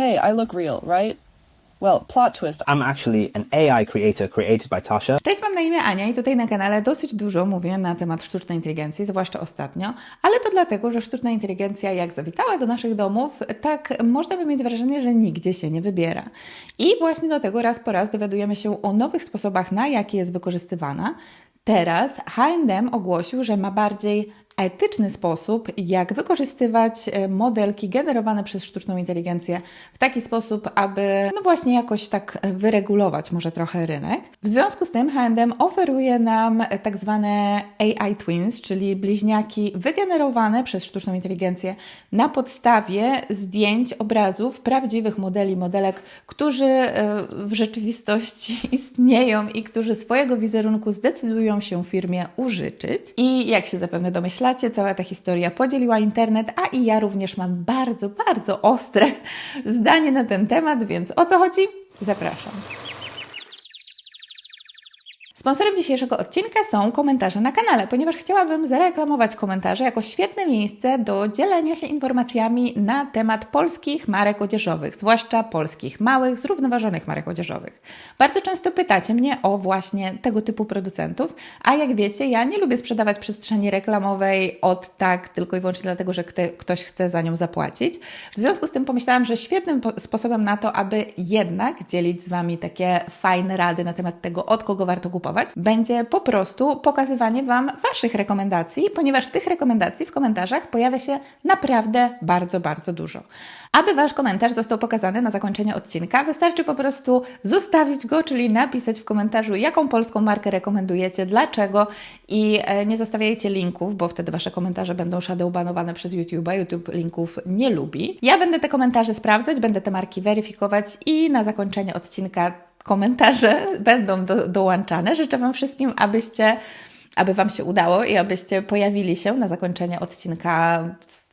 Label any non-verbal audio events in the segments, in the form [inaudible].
Hey, I look real, right? Well, plot twist. I'm actually an AI creator created by Tasha. Cześć, mam na imię Ania i tutaj na kanale dosyć dużo mówię na temat sztucznej inteligencji, zwłaszcza ostatnio, ale to dlatego, że sztuczna inteligencja jak zawitała do naszych domów, tak można by mieć wrażenie, że nigdzie się nie wybiera. I właśnie do tego raz po raz dowiadujemy się o nowych sposobach, na jakie jest wykorzystywana. Teraz H&M ogłosił, że ma bardziej etyczny sposób, jak wykorzystywać e, modelki generowane przez sztuczną inteligencję w taki sposób, aby no właśnie jakoś tak wyregulować może trochę rynek. W związku z tym H&M oferuje nam tak zwane AI twins, czyli bliźniaki wygenerowane przez sztuczną inteligencję na podstawie zdjęć, obrazów prawdziwych modeli, modelek, którzy e, w rzeczywistości [laughs] istnieją i którzy swojego wizerunku zdecydują się firmie użyczyć. I jak się zapewne domyślacie, cała ta historia podzieliła internet, a i ja również mam bardzo, bardzo ostre [laughs] zdanie na ten temat, więc o co chodzi? Zapraszam. Sponsorem dzisiejszego odcinka są komentarze na kanale, ponieważ chciałabym zareklamować komentarze jako świetne miejsce do dzielenia się informacjami na temat polskich marek odzieżowych, zwłaszcza polskich małych, zrównoważonych marek odzieżowych. Bardzo często pytacie mnie o właśnie tego typu producentów, a jak wiecie, ja nie lubię sprzedawać przestrzeni reklamowej od tak tylko i wyłącznie dlatego, że ktoś chce za nią zapłacić. W związku z tym pomyślałam, że świetnym sposobem na to, aby jednak dzielić z Wami takie fajne rady na temat tego, od kogo warto kupować, będzie po prostu pokazywanie Wam Waszych rekomendacji, ponieważ tych rekomendacji w komentarzach pojawia się naprawdę bardzo, bardzo dużo. Aby Wasz komentarz został pokazany na zakończenie odcinka, wystarczy po prostu zostawić go, czyli napisać w komentarzu, jaką polską markę rekomendujecie, dlaczego i e, nie zostawiajcie linków, bo wtedy Wasze komentarze będą shadowbanowane przez YouTube, a YouTube linków nie lubi. Ja będę te komentarze sprawdzać, będę te marki weryfikować i na zakończenie odcinka komentarze będą do, dołączane. Życzę Wam wszystkim, abyście, aby Wam się udało i abyście pojawili się na zakończenie odcinka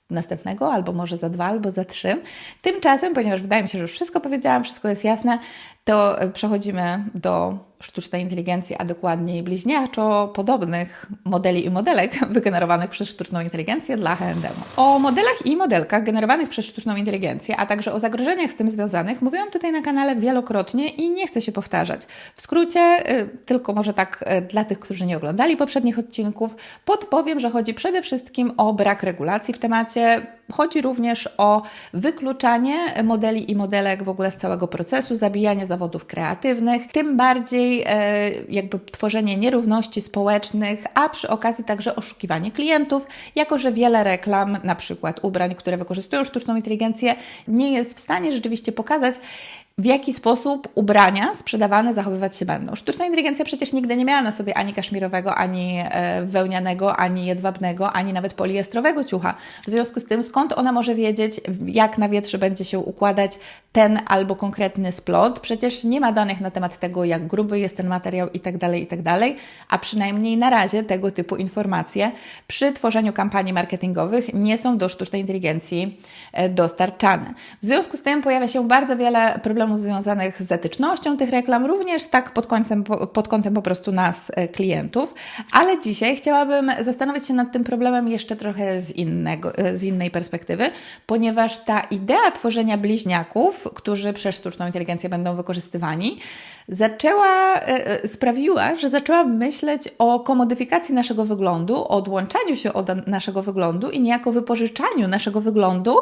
następnego, albo może za dwa, albo za trzy. Tymczasem, ponieważ wydaje mi się, że już wszystko powiedziałam, wszystko jest jasne, to przechodzimy do sztucznej inteligencji, a dokładniej bliźniaczo podobnych modeli i modelek [laughs] wygenerowanych przez sztuczną inteligencję dla H&M. O modelach i modelkach generowanych przez sztuczną inteligencję, a także o zagrożeniach z tym związanych mówiłam tutaj na kanale wielokrotnie i nie chcę się powtarzać. W skrócie, y, tylko może tak y, dla tych, którzy nie oglądali poprzednich odcinków, podpowiem, że chodzi przede wszystkim o brak regulacji w temacie, chodzi również o wykluczanie modeli i modelek w ogóle z całego procesu, zabijanie zawodów kreatywnych, tym bardziej E, jakby tworzenie nierówności społecznych, a przy okazji także oszukiwanie klientów, jako że wiele reklam, na przykład ubrań, które wykorzystują sztuczną inteligencję, nie jest w stanie rzeczywiście pokazać, w jaki sposób ubrania sprzedawane zachowywać się będą. Sztuczna inteligencja przecież nigdy nie miała na sobie ani kaszmirowego, ani e, wełnianego, ani jedwabnego, ani nawet poliestrowego ciucha. W związku z tym, skąd ona może wiedzieć, jak na wietrze będzie się układać ten albo konkretny splot? Przecież nie ma danych na temat tego, jak gruby jest ten materiał itd., tak itd., tak a przynajmniej na razie tego typu informacje przy tworzeniu kampanii marketingowych nie są do sztucznej inteligencji e, dostarczane. W związku z tym pojawia się bardzo wiele problemów problemów związanych z etycznością tych reklam, również tak pod kątem, pod kątem po prostu nas, e, klientów. Ale dzisiaj chciałabym zastanowić się nad tym problemem jeszcze trochę z, innego, e, z innej perspektywy, ponieważ ta idea tworzenia bliźniaków, którzy przez sztuczną inteligencję będą wykorzystywani, zaczęła, e, sprawiła, że zaczęłam myśleć o komodyfikacji naszego wyglądu, o odłączaniu się od naszego wyglądu i niejako wypożyczaniu naszego wyglądu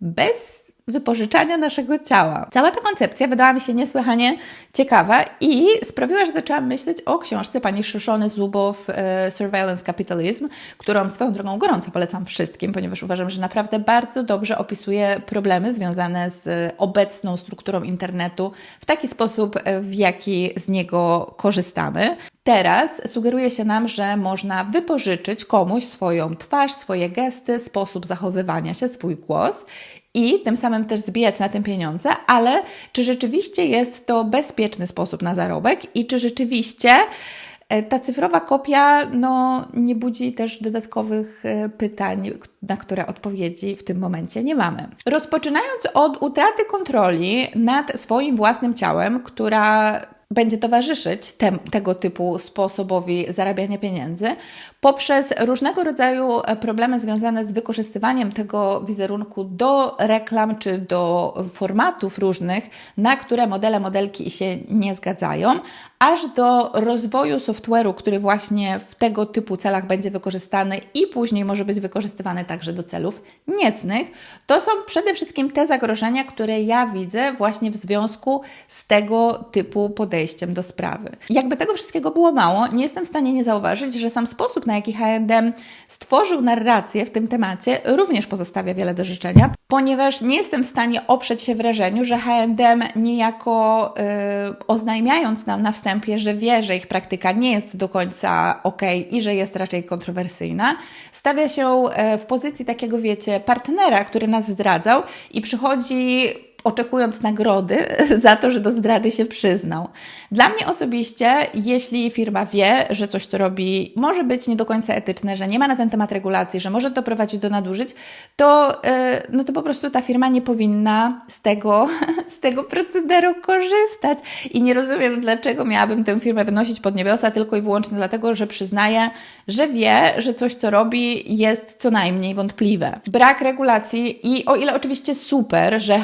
bez wypożyczania naszego ciała. Cała ta koncepcja wydała mi się niesłychanie ciekawa i sprawiła, że zaczęłam myśleć o książce pani Szyszony Zubow e, Surveillance Capitalism, którą swoją drogą gorąco polecam wszystkim, ponieważ uważam, że naprawdę bardzo dobrze opisuje problemy związane z obecną strukturą internetu w taki sposób, e, w jaki z niego korzystamy. Teraz sugeruje się nam, że można wypożyczyć komuś swoją twarz, swoje gesty, sposób zachowywania się, swój głos i tym samym też zbijać na tym pieniądze, ale czy rzeczywiście jest to bezpieczny sposób na zarobek i czy rzeczywiście e, ta cyfrowa kopia no, nie budzi też dodatkowych e, pytań, na które odpowiedzi w tym momencie nie mamy. Rozpoczynając od utraty kontroli nad swoim własnym ciałem, która będzie towarzyszyć tem, tego typu sposobowi zarabiania pieniędzy poprzez różnego rodzaju e, problemy związane z wykorzystywaniem tego wizerunku do reklam czy do formatów różnych, na które modele, modelki się nie zgadzają, aż do rozwoju software'u, który właśnie w tego typu celach będzie wykorzystany i później może być wykorzystywany także do celów niecnych. To są przede wszystkim te zagrożenia, które ja widzę właśnie w związku z tego typu podejściem do sprawy. Jakby tego wszystkiego było mało, nie jestem w stanie nie zauważyć, że sam sposób, na jaki H&M stworzył narrację w tym temacie, również pozostawia wiele do życzenia, ponieważ nie jestem w stanie oprzeć się wrażeniu, że H&M niejako yy, oznajmiając nam na wstępie, że wie, że ich praktyka nie jest do końca ok i że jest raczej kontrowersyjna, stawia się w pozycji takiego, wiecie, partnera, który nas zdradzał i przychodzi oczekując nagrody [laughs] za to, że do zdrady się przyznał. Dla mnie osobiście, jeśli firma wie, że coś, co robi, może być nie do końca etyczne, że nie ma na ten temat regulacji, że może doprowadzić do nadużyć, to, e, no to po prostu ta firma nie powinna z tego, [laughs] z tego procederu korzystać. I nie rozumiem, dlaczego miałabym tę firmę wynosić pod niebiosa tylko i wyłącznie dlatego, że przyznaje, że wie, że coś, co robi, jest co najmniej wątpliwe. Brak regulacji i o ile oczywiście super, że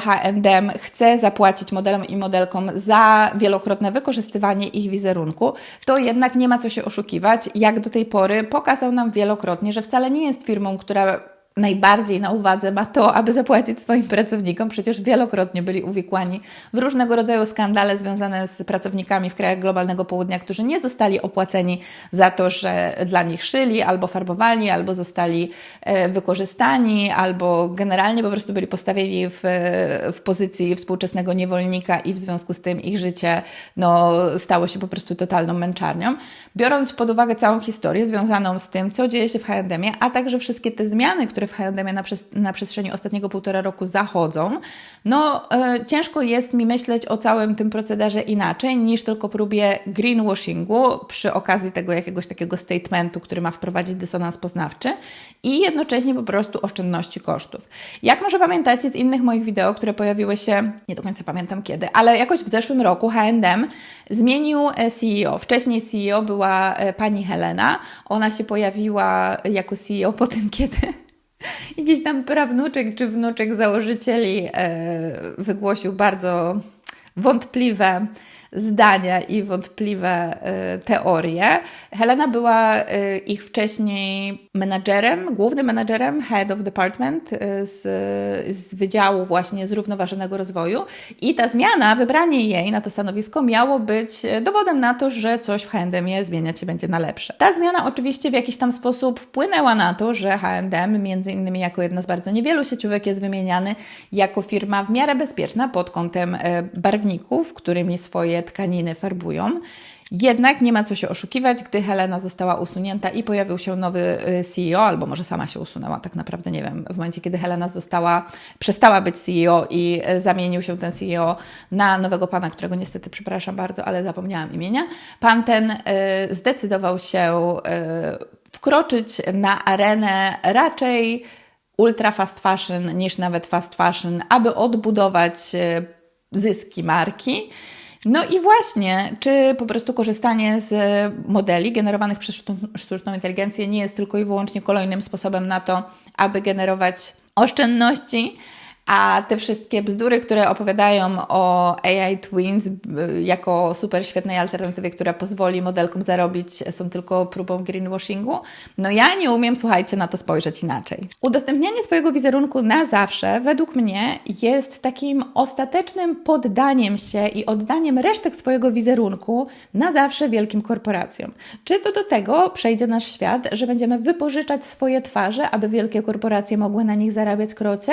H&M chce zapłacić modelom i modelkom za wielokrotne wykorzystywanie ich wizerunku, to jednak nie ma co się oszukiwać. Jak do tej pory pokazał nam wielokrotnie, że wcale nie jest firmą, która najbardziej na uwadze ma to, aby zapłacić swoim pracownikom. Przecież wielokrotnie byli uwikłani w różnego rodzaju skandale związane z pracownikami w krajach globalnego południa, którzy nie zostali opłaceni za to, że dla nich szyli, albo farbowali, albo zostali e, wykorzystani, albo generalnie po prostu byli postawieni w, w pozycji współczesnego niewolnika i w związku z tym ich życie no, stało się po prostu totalną męczarnią. Biorąc pod uwagę całą historię związaną z tym, co dzieje się w H&M, a także wszystkie te zmiany, które które w H&M na, przez, na przestrzeni ostatniego półtora roku zachodzą, no e, ciężko jest mi myśleć o całym tym procederze inaczej niż tylko próbie greenwashingu przy okazji tego jakiegoś takiego statementu, który ma wprowadzić dysonans poznawczy i jednocześnie po prostu oszczędności kosztów. Jak może pamiętacie z innych moich wideo, które pojawiły się, nie do końca pamiętam kiedy, ale jakoś w zeszłym roku H&M zmienił e, CEO. Wcześniej CEO była e, pani Helena. Ona się pojawiła jako CEO po tym, kiedy jakiś tam prawnuczek czy wnuczek założycieli e, wygłosił bardzo wątpliwe zdania i wątpliwe y, teorie. Helena była y, ich wcześniej menadżerem, głównym menadżerem, head of department y, z, z Wydziału właśnie Zrównoważonego Rozwoju i ta zmiana, wybranie jej na to stanowisko miało być dowodem na to, że coś w H&M zmieniać się będzie na lepsze. Ta zmiana oczywiście w jakiś tam sposób wpłynęła na to, że H&M między innymi jako jedna z bardzo niewielu sieciówek jest wymieniany jako firma w miarę bezpieczna pod kątem barwników, którymi swoje tkaniny farbują. Jednak nie ma co się oszukiwać, gdy Helena została usunięta i pojawił się nowy y, CEO, albo może sama się usunęła, tak naprawdę nie wiem, w momencie, kiedy Helena została, przestała być CEO i y, zamienił się ten CEO na nowego pana, którego niestety, przepraszam bardzo, ale zapomniałam imienia. Pan ten y, zdecydował się wkroczyć na arenę raczej ultra fast fashion niż nawet fast fashion, aby odbudować zyski marki. No i właśnie, czy po prostu korzystanie z modeli generowanych przez sztuczną inteligencję nie jest tylko i wyłącznie kolejnym sposobem na to, aby generować oszczędności, a te wszystkie bzdury, które opowiadają o AI Twins jako super świetnej alternatywie, która pozwoli modelkom zarobić, są tylko próbą greenwashingu, no ja nie umiem, słuchajcie, na to spojrzeć inaczej. Udostępnianie swojego wizerunku na zawsze, według mnie, jest takim ostatecznym poddaniem się i oddaniem resztek swojego wizerunku na zawsze wielkim korporacjom. Czy to do tego przejdzie nasz świat, że będziemy wypożyczać swoje twarze, aby wielkie korporacje mogły na nich zarabiać krocie?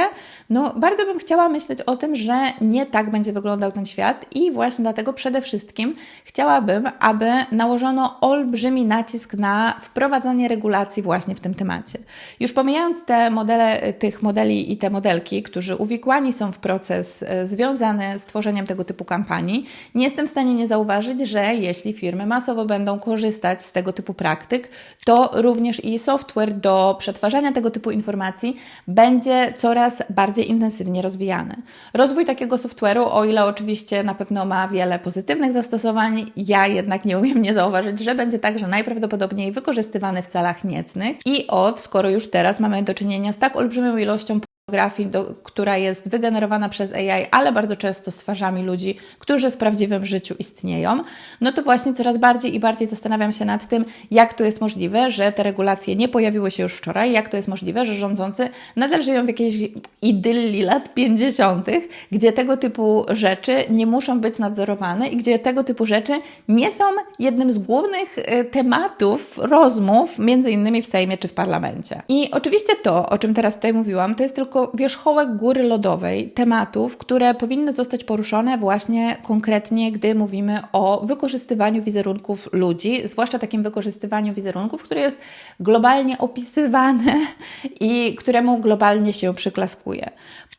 No, bardzo bym chciała myśleć o tym, że nie tak będzie wyglądał ten świat i właśnie dlatego przede wszystkim chciałabym, aby nałożono olbrzymi nacisk na wprowadzanie regulacji właśnie w tym temacie. Już pomijając te modele, tych modeli i te modelki, którzy uwikłani są w proces e, związany z tworzeniem tego typu kampanii, nie jestem w stanie nie zauważyć, że jeśli firmy masowo będą korzystać z tego typu praktyk, to również i software do przetwarzania tego typu informacji będzie coraz bardziej intensywny intensywnie rozwijany. Rozwój takiego software'u, o ile oczywiście na pewno ma wiele pozytywnych zastosowań, ja jednak nie umiem nie zauważyć, że będzie także najprawdopodobniej wykorzystywany w celach niecnych. I od, skoro już teraz mamy do czynienia z tak olbrzymią ilością pornografii, do, która jest wygenerowana przez AI, ale bardzo często z twarzami ludzi, którzy w prawdziwym życiu istnieją, no to właśnie coraz bardziej i bardziej zastanawiam się nad tym, jak to jest możliwe, że te regulacje nie pojawiły się już wczoraj, jak to jest możliwe, że rządzący nadal żyją w jakiejś idylli lat 50., gdzie tego typu rzeczy nie muszą być nadzorowane i gdzie tego typu rzeczy nie są jednym z głównych e, tematów rozmów, między innymi w Sejmie czy w parlamencie. I oczywiście to, o czym teraz tutaj mówiłam, to jest tylko wierzchołek góry lodowej tematów, które powinny zostać poruszone właśnie konkretnie, gdy mówimy o wykorzystywaniu wizerunków ludzi, zwłaszcza takim wykorzystywaniu wizerunków, które jest globalnie opisywane [laughs] i któremu globalnie się przyklaskuje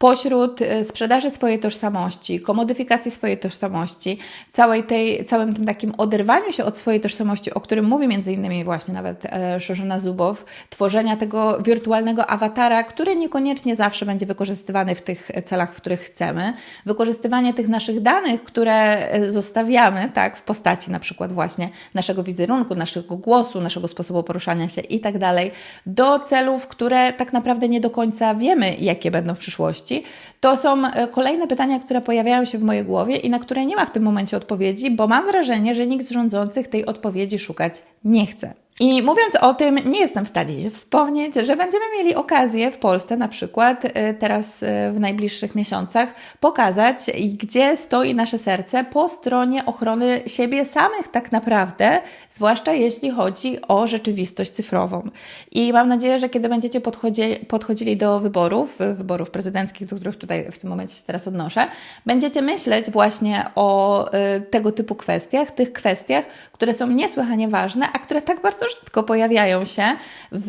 pośród e, sprzedaży swojej tożsamości, komodyfikacji swojej tożsamości, całej tej, całym tym takim oderwaniu się od swojej tożsamości, o którym mówi między innymi właśnie nawet e, Szorzona Zubow, tworzenia tego wirtualnego awatara, który niekoniecznie zawsze będzie wykorzystywany w tych celach, w których chcemy, wykorzystywanie tych naszych danych, które e, zostawiamy, tak, w postaci na przykład właśnie naszego wizerunku, naszego głosu, naszego sposobu poruszania się i tak dalej, do celów, które tak naprawdę nie do końca wiemy, jakie będą w przyszłości, to są e, kolejne pytania, które pojawiają się w mojej głowie i na które nie ma w tym momencie odpowiedzi, bo mam wrażenie, że nikt z rządzących tej odpowiedzi szukać nie chce. I mówiąc o tym, nie jestem w stanie wspomnieć, że będziemy mieli okazję w Polsce na przykład y, teraz y, w najbliższych miesiącach pokazać, gdzie stoi nasze serce po stronie ochrony siebie samych tak naprawdę, zwłaszcza jeśli chodzi o rzeczywistość cyfrową. I mam nadzieję, że kiedy będziecie podchodzili, podchodzili do wyborów, wyborów prezydenckich, do których tutaj w tym momencie się teraz odnoszę, będziecie myśleć właśnie o y, tego typu kwestiach, tych kwestiach, które są niesłychanie ważne, a które tak bardzo rzadko pojawiają się w,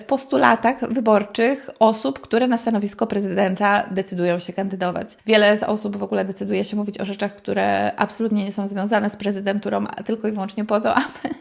w postulatach wyborczych osób, które na stanowisko prezydenta decydują się kandydować. Wiele z osób w ogóle decyduje się mówić o rzeczach, które absolutnie nie są związane z prezydenturą, tylko i wyłącznie po to, aby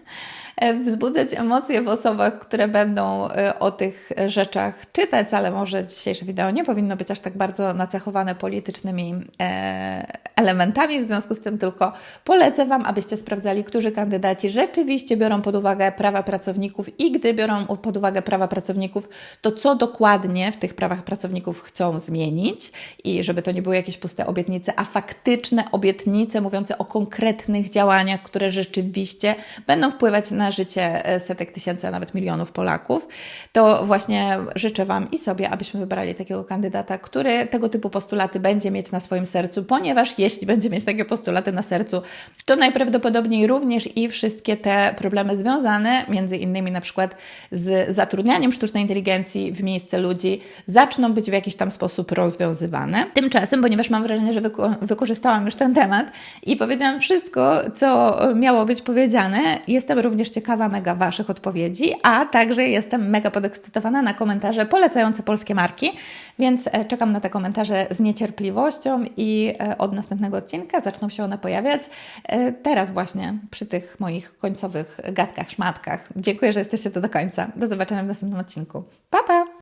wzbudzać emocje w osobach, które będą e, o tych rzeczach czytać, ale może dzisiejsze wideo nie powinno być aż tak bardzo nacechowane politycznymi e, elementami. W związku z tym tylko polecę Wam, abyście sprawdzali, którzy kandydaci rzeczywiście biorą pod uwagę prawa pracowników i gdy biorą pod uwagę prawa pracowników, to co dokładnie w tych prawach pracowników chcą zmienić i żeby to nie były jakieś puste obietnice, a faktyczne obietnice mówiące o konkretnych działaniach, które rzeczywiście będą wpływać na życie e, setek tysięcy, a nawet milionów Polaków, to właśnie życzę Wam i sobie, abyśmy wybrali takiego kandydata, który tego typu postulaty będzie mieć na swoim sercu, ponieważ jeśli będzie mieć takie postulaty na sercu, to najprawdopodobniej również i wszystkie te problemy związane, między innymi na przykład z zatrudnianiem sztucznej inteligencji w miejsce ludzi, zaczną być w jakiś tam sposób rozwiązywane. Tymczasem, ponieważ mam wrażenie, że wyko wykorzystałam już ten temat i powiedziałam wszystko, co miało być powiedziane, jestem również ciekawa mega Waszych odpowiedzi, a także jestem mega podekscytowana na komentarze polecające polskie marki, więc e, czekam na te komentarze z niecierpliwością i e, od następnego odcinka zaczną się one pojawiać. E, teraz właśnie przy tych moich końcowych gadkach, szmatkach. Dziękuję, że jesteście tu do końca. Do zobaczenia w następnym odcinku. Pa, pa!